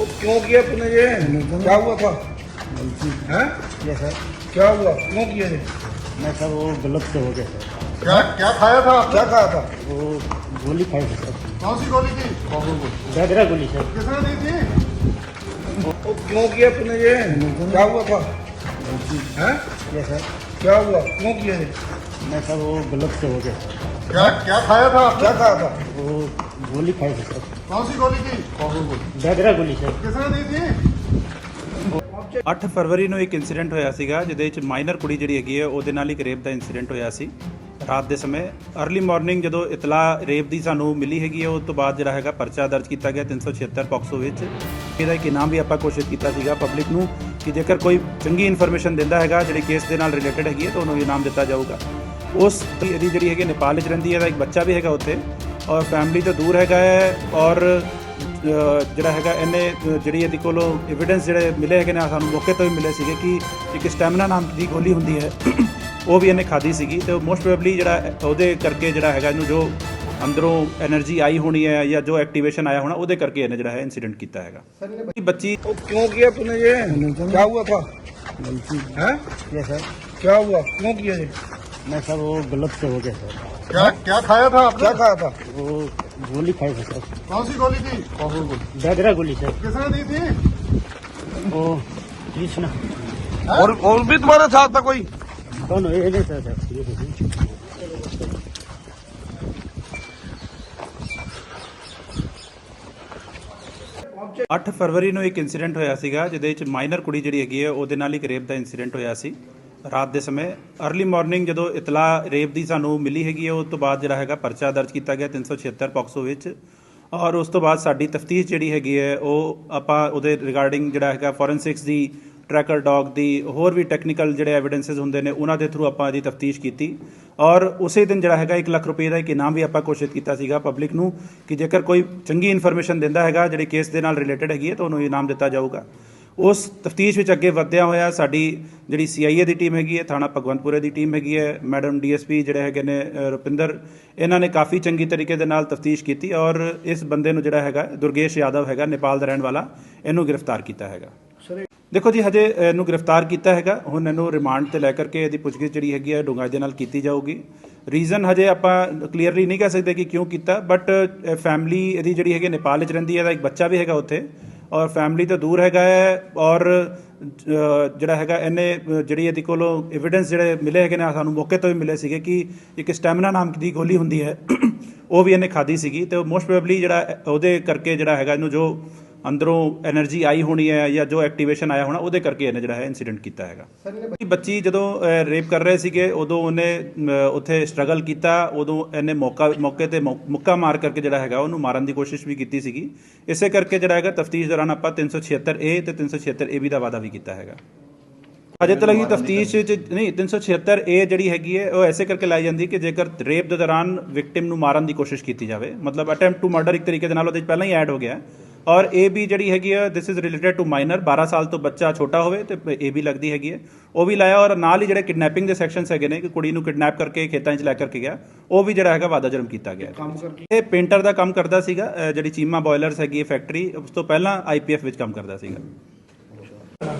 वो क्यों किया तूने ये क्या हुआ था हैं ये सर क्या हुआ क्यों किया ये मैं सर वो गलत से हो गया सर क्या क्या खाया था क्या कहा था वो गोली खाई थी सर कौन सी गोली थी डगरा गोली सर किसने दी थी वो क्यों किया तूने ये क्या हुआ था हैं ये सर क्या हुआ क्यों किया ये मैं सर वो गलत से हो गया सर क्या क्या खाया था क्या कहा था वो गोली खाई थी सर कौन 8 ਫਰਵਰੀ ਨੂੰ ਇੱਕ ਇਨਸੀਡੈਂਟ ਹੋਇਆ ਸੀਗਾ ਜਿਹਦੇ ਵਿੱਚ ਮਾਈਨਰ ਕੁੜੀ ਜਿਹੜੀ ਹੈਗੀ ਹੈ ਉਹਦੇ ਨਾਲ ਇੱਕ ਰੇਪ ਦਾ ਇਨਸੀਡੈਂਟ ਹੋਇਆ ਸੀ। ਰਾਤ ਦੇ ਸਮੇਂ ਅਰਲੀ ਮਾਰਨਿੰਗ ਜਦੋਂ ਇਤਲਾਹ ਰੇਪ ਦੀ ਸਾਨੂੰ ਮਿਲੀ ਹੈਗੀ ਹੈ ਉਸ ਤੋਂ ਬਾਅਦ ਜਿਹੜਾ ਹੈਗਾ ਪਰਚਾ ਦਰਜ ਕੀਤਾ ਗਿਆ 376 ਪੌਕਸੋ ਵਿੱਚ। ਇਹਦਾ ਇੱਕ ਇਨਾਮ ਵੀ ਆਪਾਂ ਕੋਸ਼ਿਸ਼ ਕੀਤਾ ਸੀਗਾ ਪਬਲਿਕ ਨੂੰ ਕਿ ਜੇਕਰ ਕੋਈ ਚੰਗੀ ਇਨਫੋਰਮੇਸ਼ਨ ਦਿੰਦਾ ਹੈਗਾ ਜਿਹੜੀ ਕੇਸ ਦੇ ਨਾਲ ਰਿਲੇਟਡ ਹੈਗੀ ਹੈ ਤਾਂ ਉਹਨੂੰ ਇਨਾਮ ਦਿੱਤਾ ਜਾਊਗਾ। ਉਸ ਦੀ ਜਿਹੜੀ ਹੈਗੀ ਨੇਪਾਲ ਵਿੱਚ ਰਹਿੰਦੀ ਹੈ ਦਾ ਇੱਕ ਬੱਚਾ ਵੀ ਹੈਗਾ ਉੱਥੇ। ਔਰ ਫੈਮਿਲੀ ਤੋਂ ਦੂਰ ਹੈਗਾ ਹੈ ਔਰ ਜਿਹੜਾ ਹੈਗਾ ਇਹਨੇ ਜਿਹੜੀ ਇਹਦੇ ਕੋਲੋਂ ਐਵੀਡੈਂਸ ਜਿਹੜੇ ਮਿਲੇ ਹੈਗੇ ਨੇ ਸਾਨੂੰ ਮੌਕੇ ਤੋਂ ਵੀ ਮਿਲੇ ਸੀਗੇ ਕਿ ਇੱਕ ਸਟੈਮਿਨਾ ਨਾਮ ਦੀ ਗੋਲੀ ਹੁੰਦੀ ਹੈ। ਉਹ ਵੀ ਇਹਨੇ ਖਾਦੀ ਸੀਗੀ ਤੇ ਮੋਸਟ ਪ੍ਰੋਬਬਲੀ ਜਿਹੜਾ ਉਹਦੇ ਕਰਕੇ ਜਿਹੜਾ ਹੈਗਾ ਇਹਨੂੰ ਜੋ ਅੰਦਰੋਂ એનર્ਜੀ ਆਈ ਹੋਣੀ ਹੈ ਜਾਂ ਜੋ ਐਕਟੀਵੇਸ਼ਨ ਆਇਆ ਹੋਣਾ ਉਹਦੇ ਕਰਕੇ ਇਹਨੇ ਜਿਹੜਾ ਹੈ ਇਨਸੀਡੈਂਟ ਕੀਤਾ ਹੈਗਾ। ਬੱਚੀ ਕਿਉਂ ਕੀਤਾ ਤੂਨੇ ਇਹ ਕੀ ਹੁਆ ਥਾ ਹੈ? ਯਾ ਸਰ ਕਿਉਂ ਕੀਤਾ ਇਹ ਮੈਂ ਸਰ ਉਹ ਗਲਤ ਹੋ ਗਿਆ क्या क्या खाया था क्या आपने कहा था वो गोली खाई थी सर कौन सी गोली थी डगरा गोली सर किसने दी थी वो कृष्णा और और भी तुम्हारे साथ था कोई कौन है ये नहीं सर सर ये देखिए। 8 ਫਰਵਰੀ ਨੂੰ ਇੱਕ ਇਨਸੀਡੈਂਟ ਹੋਇਆ ਸੀਗਾ ਜਿਹਦੇ ਵਿੱਚ ਮਾਈਨਰ ਕੁੜੀ ਜਿਹੜੀ ਹੈਗੀ ਹੈ ਉਹਦੇ ਨਾਲ ਇੱਕ ਰੇਪ ਦਾ ਇਨਸੀਡੈਂਟ ਹੋਇਆ ਸੀ ਰਾਤ ਦੇ ਸਮੇਂ अर्ਲੀ ਮਾਰਨਿੰਗ ਜਦੋਂ ਇਤਲਾ ਰੇਪ ਦੀ ਸਾਨੂੰ ਮਿਲੀ ਹੈਗੀ ਹੈ, ਉਸ ਤੋਂ ਬਾਅਦ ਜਿਹੜਾ ਹੈਗਾ ਪਰਚਾ ਦਰਜ ਕੀਤਾ ਗਿਆ 376 ਪੌਕਸੋ ਵਿੱਚ ਔਰ ਉਸ ਤੋਂ ਬਾਅਦ ਸਾਡੀ ਤਫਤੀਸ਼ ਜਿਹੜੀ ਹੈਗੀ ਹੈ, ਉਹ ਆਪਾਂ ਉਹਦੇ ਰਿਗਾਰਡਿੰਗ ਜਿਹੜਾ ਹੈਗਾ ਫੋਰੈਂਸਿਕਸ ਦੀ ਟਰੈਕਰ ਡੌਗ ਦੀ, ਹੋਰ ਵੀ ਟੈਕਨੀਕਲ ਜਿਹੜੇ ਐਵੀਡੈਂਸਸ ਹੁੰਦੇ ਨੇ, ਉਹਨਾਂ ਦੇ ਥਰੂ ਆਪਾਂ ਇਹਦੀ ਤਫਤੀਸ਼ ਕੀਤੀ ਔਰ ਉਸੇ ਦਿਨ ਜਿਹੜਾ ਹੈਗਾ 1 ਲੱਖ ਰੁਪਏ ਦਾ ਇੱਕ ਇਨਾਮ ਵੀ ਆਪਾਂ ਕੋਸ਼ਿਸ਼ ਕੀਤਾ ਸੀਗਾ ਪਬਲਿਕ ਨੂੰ ਕਿ ਜੇਕਰ ਕੋਈ ਚੰਗੀ ਇਨਫੋਰਮੇਸ਼ਨ ਦਿੰਦਾ ਹੈਗਾ, ਜਿਹੜੀ ਕੇਸ ਦੇ ਨਾਲ ਰਿਲੇਟਡ ਹੈਗੀ ਹੈ, ਤਾਂ ਉਹਨੂੰ ਇਨਾਮ ਦਿੱਤਾ ਜਾਊਗਾ। ਉਸ ਤਫਤੀਸ਼ ਵਿੱਚ ਅੱਗੇ ਵਧਦਿਆਂ ਹੋਇਆ ਸਾਡੀ ਜਿਹੜੀ ਸੀਆਈਏ ਦੀ ਟੀਮ ਹੈਗੀ ਹੈ, ਥਾਣਾ ਭਗਵੰਤਪੁਰੇ ਦੀ ਟੀਮ ਹੈਗੀ ਹੈ, ਮੈਡਮ ਡੀਐਸਪੀ ਜਿਹੜੇ ਹੈਗੇ ਨੇ ਰੁਪਿੰਦਰ, ਇਹਨਾਂ ਨੇ ਕਾਫੀ ਚੰਗੀ ਤਰੀਕੇ ਦੇ ਨਾਲ ਤਫਤੀਸ਼ ਕੀਤੀ ਔਰ ਇਸ ਬੰਦੇ ਨੂੰ ਜਿਹੜਾ ਹੈਗਾ, ਦੁਰਗੇਸ਼ ਯਾਦਵ ਹੈਗਾ, ਨੇਪਾਲ ਦਾ ਰਹਿਣ ਵਾਲਾ, ਇਹਨੂੰ ਗ੍ਰਿਫਤਾਰ ਕੀਤਾ ਹੈਗਾ। ਦੇਖੋ ਜੀ, ਹਜੇ ਇਹਨੂੰ ਗ੍ਰਿਫਤਾਰ ਕੀਤਾ ਹੈਗਾ, ਹੁਣ ਇਹਨੂੰ ਰਿਮਾਂਡ ਤੇ ਲੈ ਕਰਕੇ ਇਹਦੀ ਪੁੱਛਗਿੱਛ ਜਿਹੜੀ ਹੈਗੀ ਹੈ ਡੂੰਘਾਈ ਦੇ ਨਾਲ ਕੀਤੀ ਜਾਊਗੀ। ਰੀਜ਼ਨ ਹਜੇ ਆਪਾਂ ਕਲੀਅਰਲੀ ਨਹੀਂ ਕਹਿ ਸਕਦੇ ਕਿ ਕਿਉਂ ਕੀਤਾ ਬਟ ਫੈਮਿਲੀ ਇਹਦੀ ਜਿਹੜੀ ਹੈਗੀ ਨੇਪਾਲ ਵਿੱਚ ਰਹਿੰਦੀ ਹੈ, ਇਹਦਾ ਇੱਕ ਬੱਚਾ ਵੀ ਹੈਗਾ ਉੱਥੇ। ਔਰ ਫੈਮਿਲੀ ਤੋਂ ਦੂਰ ਹੈਗਾ ਹੈ ਔਰ ਜਿਹੜਾ ਹੈਗਾ ਇਹਨੇ, ਜਿਹੜੀ ਇਹਦੇ ਕੋਲੋਂ ਐਵੀਡੈਂਸ ਜਿਹੜੇ ਮਿਲੇ ਹੈਗੇ ਨੇ, ਸਾਨੂੰ ਮੌਕੇ ਤੋਂ ਵੀ ਮਿਲੇ ਸੀਗੇ ਕਿ ਇੱਕ ਸਟੈਮਿਨਾ ਨਾਮ ਦੀ ਗੋਲੀ ਹੁੰਦੀ ਹੈ। ਉਹ ਵੀ ਇਹਨੇ ਖਾਧੀ ਸੀਗੀ ਤੇ ਮੋਸਟ ਪ੍ਰੋਬਬਲੀ ਜਿਹੜਾ, ਉਹਦੇ ਕਰਕੇ ਜਿਹੜਾ ਹੈਗਾ ਇਹਨੂੰ ਜੋ ਅੰਦਰੋਂ એનર્ਜੀ ਆਈ ਹੋਣੀ ਹੈ ਜਾਂ ਜੋ ਐਕਟੀਵੇਸ਼ਨ ਆਇਆ ਹੋਣਾ ਉਹਦੇ ਕਰਕੇ ਇਹਨੇ ਜਿਹੜਾ ਹੈ ਇਨਸੀਡੈਂਟ ਕੀਤਾ ਹੈਗਾ। ਬੱਚੀ ਜਦੋਂ ਰੇਪ ਕਰ ਰਹੇ ਸੀਗੇ ਉਦੋਂ ਉਹਨੇ ਉੱਥੇ ਸਟਰਗਲ ਕੀਤਾ ਉਦੋਂ ਇਹਨੇ ਮੌਕਾ ਮੌਕੇ ਤੇ ਮੁੱਕਾ ਮਾਰ ਕਰਕੇ ਜਿਹੜਾ ਹੈਗਾ ਉਹਨੂੰ ਮਾਰਨ ਦੀ ਕੋਸ਼ਿਸ਼ ਵੀ ਕੀਤੀ ਸੀਗੀ। ਇਸੇ ਕਰਕੇ ਜਿਹੜਾ ਹੈਗਾ ਤਫਤੀਸ਼ ਦੌਰਾਨ ਆਪਾਂ 376A ਤੇ 376AB ਦਾ ਵਾਅਦਾ ਵੀ ਕੀਤਾ ਹੈਗਾ। ਅਜੇ ਤੱਕ ਦੀ ਤਫਤੀਸ਼ ਚ ਨਹੀਂ 376A ਜਿਹੜੀ ਹੈਗੀ ਹੈ ਉਹ ਐਸੇ ਕਰਕੇ ਲਾਈ ਜਾਂਦੀ ਕਿ ਜੇਕਰ ਰੇਪ ਦੇ ਦੌਰਾਨ ਵਿਕਟਿਮ ਨੂੰ ਮਾਰਨ ਦੀ ਕੋਸ਼ਿਸ਼ ਕੀਤੀ ਜਾਵੇ ਮਤਲਬ ਅਟੈਂਪਟ ਟੂ ਮਰਡਰ ਇੱਕ ਤਰੀਕੇ ਦੇ ਨਾਲ ਉਹਦੇ ਪਹਿਲਾਂ ਹੀ ਐਡ ਹੋ ਗਿਆ। ਔਰ ਏ ਵੀ ਜਿਹੜੀ ਹੈਗੀ ਹੈ this is related to minor 12 ਸਾਲ ਤੋਂ ਬੱਚਾ ਛੋਟਾ ਹੋਵੇ ਤੇ ਏ ਵੀ ਲੱਗਦੀ ਹੈਗੀ ਹੈ ਉਹ ਵੀ ਲਾਇਆ ਔਰ ਨਾਲ ਹੀ ਜਿਹੜੇ ਕਿਡਨੈਪਿੰਗ ਦੇ ਸੈਕਸ਼ਨਸ ਹੈਗੇ ਨੇ ਕਿ ਕੁੜੀ ਨੂੰ ਕਿਡਨੈਪ ਕਰਕੇ ਖੇਤਾਂ 'ਚ ਲੈ ਕਰਕੇ ਗਿਆ ਉਹ ਵੀ ਜਿਹੜਾ ਹੈਗਾ ਵਾਦਾ ਜਰਮ ਕੀਤਾ ਗਿਆ। ਕੰਮ ਇਹ ਪੇਂਟਰ ਦਾ ਕੰਮ ਕਰਦਾ ਸੀਗਾ ਜਿਹੜੀ ਚੀਮਾ ਬੋਇਲਰਸ ਹੈਗੀ ਹੈ ਫੈਕਟਰੀ ਉਸ ਤੋਂ ਪਹਿਲਾਂ ਆਈਪੀਐਫ ਵਿੱਚ ਕੰਮ ਕਰਦਾ ਸੀਗਾ।